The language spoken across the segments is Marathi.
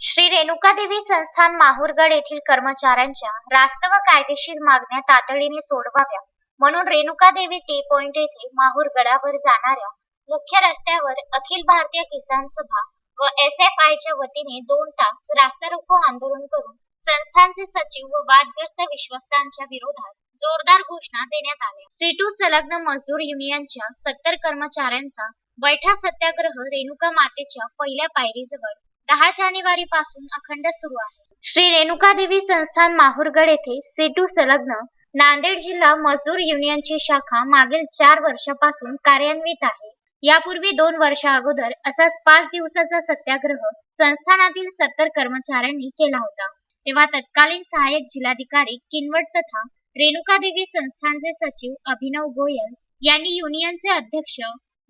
श्री रेणुकादेवी संस्थान माहूरगड येथील कर्मचाऱ्यांच्या रास्त व कायदेशीर मागण्या तातडीने सोडवाव्या म्हणून रेणुकादेवी टी पॉइंट येथे माहूरगडावर जाणाऱ्या मुख्य रस्त्यावर अखिल भारतीय किसान सभा व एस एफ आयच्या वतीने दोन तास रास्ता रोको आंदोलन करून संस्थानचे सचिव व वादग्रस्त विश्वस्तांच्या विरोधात जोरदार घोषणा देण्यात आल्या. सीटू संलग्न मजदूर युनियनच्या सत्तर कर्मचाऱ्यांचा बैठा सत्याग्रह रेणुका मातेच्या पहिल्या पायरीजवळ दहा जानेवारी पासून अखंड सुरू आहे. श्री रेणुका देवी संस्थान माहूरगड येथे सेटू संलग्न नांदेड जिल्हा मजदूर युनियनची शाखा मागील चार वर्षापासून कार्यान्वित आहे. यापूर्वी दोन वर्षा अगोदर असाच पाच दिवसाचा सत्याग्रह संस्थानातील सत्तर कर्मचाऱ्यांनी केला होता. तेव्हा तत्कालीन सहाय्यक जिल्हाधिकारी किनवट तथा रेणुकादेवी संस्थानचे सचिव अभिनव गोयल यांनी युनियनचे अध्यक्ष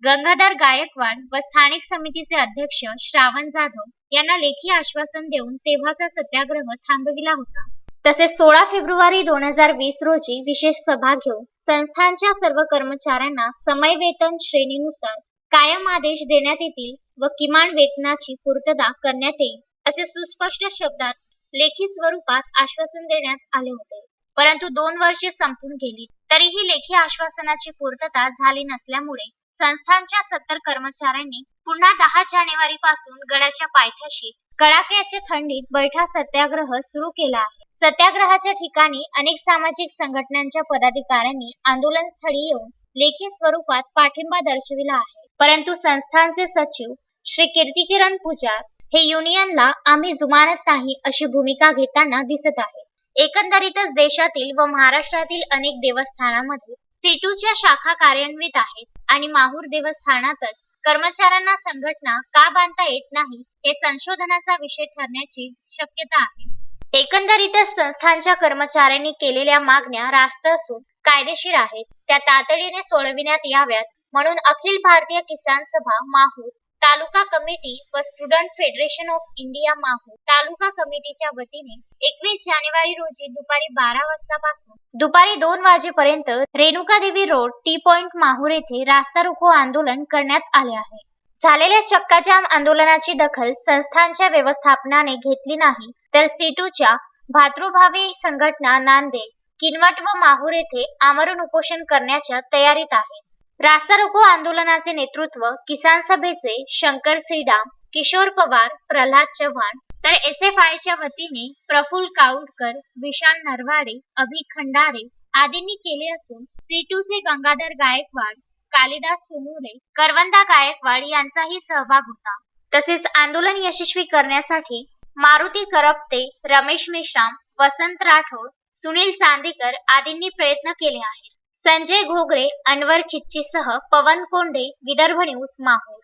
गंगाधर गायकवाड व स्थानिक समितीचे अध्यक्ष श्रावण जाधव यांना लेखी आश्वासन देऊन तेव्हाचा सत्याग्रह थांबविला होता. तसेच सोळा फेब्रुवारी दोन हजार वीस रोजी विशेष सभा घेऊन संस्थांच्या सर्व कर्मचाऱ्यांना समय वेतन श्रेणीनुसार कायम आदेश देण्यात येतील व किमान वेतनाची पूर्तता करण्यात येईल असे सुस्पष्ट शब्दात लेखी स्वरूपात आश्वासन देण्यात आले होते. परंतु दोन वर्षे संपून गेली तरीही लेखी आश्वासनाची पूर्तता झाली नसल्यामुळे संस्थानच्या सत्तर कर्मचाऱ्यांनी पुन्हा दहा जानेवारी पासून गडाच्या पायथ्याशी कडाक्याच्या थंडीत बैठा सत्याग्रह सुरू केला आहे. सत्याग्रहाच्या ठिकाणी अनेक सामाजिक संघटनांच्या पदाधिकाऱ्यांनी आंदोलनस्थळी येऊन लेखी स्वरूपात पाठिंबा दर्शविला आहे. परंतु संस्थानचे सचिव श्री कीर्तिकिरण पुजार हे युनियनला आम्ही जुमानत नाही अशी भूमिका घेताना दिसत आहे एकंदरीतच देशातील व महाराष्ट्रातील अनेक देवस्थानामध्ये सीटूच्या शाखा कार्यान्वित आहेत. आणि माहूर देवस्थानातच कर्मचाऱ्यांना संघटना का बांधता येत नाही हे संशोधनाचा विषय ठरण्याची शक्यता आहे. एकंदरीतच संस्थांच्या कर्मचाऱ्यांनी केलेल्या मागण्या रास्त असून कायदेशीर आहेत. त्या तातडीने सोडविण्यात याव्यात म्हणून अखिल भारतीय किसान सभा माहूर तालुका कमिटी व स्टुडंट फेडरेशन ऑफ इंडिया माहू. तालुका कमिटीच्या वतीने एकवीस जानेवारी रोजी दुपारी बारा वाजतापासून दुपारी दोन वाजेपर्यंत Renukadevi road T point Mahur येथे रास्ता रोको आंदोलन करण्यात आले आहे. झालेल्या चक्काजाम आंदोलनाची दखल संस्थांच्या व्यवस्थापनाने घेतली नाही तर सीटूच्या भातृभावी संघटना नांदेड किनवट व माहूर येथे आमरण उपोषण करण्याच्या तयारीत आहेत रास्ता रोको आंदोलनाचे नेतृत्व किसान सभेचे शंकर सीडाम किशोर पवार प्रल्हाद चव्हाण तर एस एफ आयच्या वतीने प्रफुल काऊडकर विशाल नरवाडे अभि खंडारे आदींनी केले असून सीटूचे गंगाधर गायकवाड कालिदास सोनुरे करवंदा गायकवाड यांचाही सहभाग होता. तसेच आंदोलन यशस्वी करण्यासाठी मारुती करपते रमेश मेश्राम वसंत राठोड सुनील चांदेकर आदींनी प्रयत्न केले आहेत. संजय घोगरे अनवर खिच्चीसह पवन कोंडे विदर्भ न्यूज माहूर.